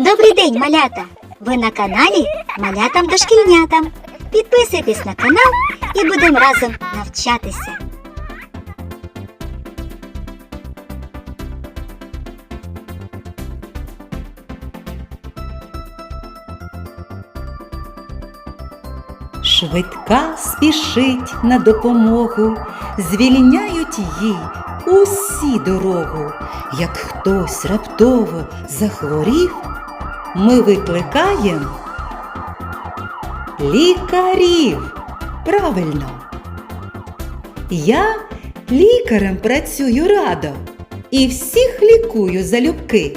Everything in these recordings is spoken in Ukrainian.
Добрий день, малята! Ви на каналі Малятам дошкільнятам. Підписуйтесь на канал і будемо разом навчатися. Швидка спішить на допомогу, звільняють їй усі дорогу. Як хтось раптово захворів, ми викликаємо лікарів. Правильно. Я лікарем працюю радо і всіх лікую залюбки.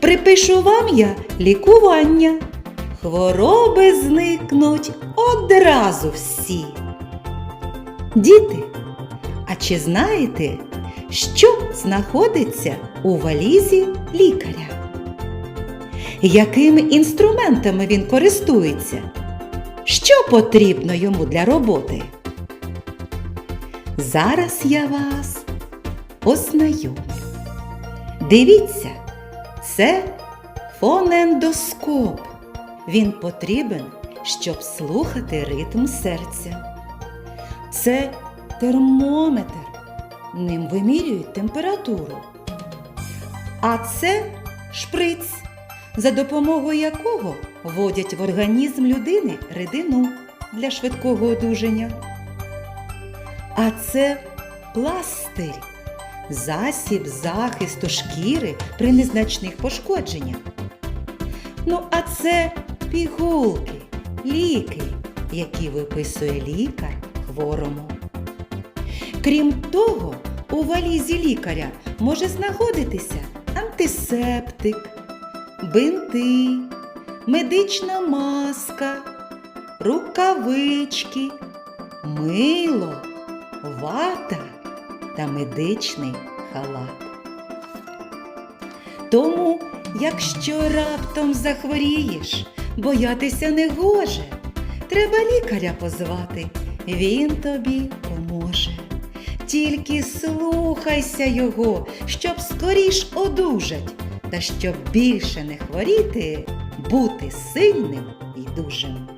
Припишу вам я лікування. Хвороби зникнуть одразу всі. Діти, а чи знаєте, що знаходиться у валізі лікаря? Якими інструментами він користується? Що потрібно йому для роботи? Зараз я вас познайомлю. Дивіться, це фонендоскоп. Він потрібен, щоб слухати ритм серця. Це термометр. Ним вимірюють температуру. А це шприц, за допомогою якого вводять в організм людини рідину для швидкого одужання. А це пластир, засіб захисту шкіри при незначних пошкодженнях. Ну, а це пігулки, ліки, які виписує лікар хворому. Крім того, у валізі лікаря може знаходитися антисептик, бинти, медична маска, рукавички, мило, вата та медичний халат. Тому, якщо раптом захворієш, боятися не гоже. Треба лікаря позвати, він тобі поможе. Тільки слухайся його, щоб скоріш одужать, та щоб більше не хворіти, бути сильним і дужим.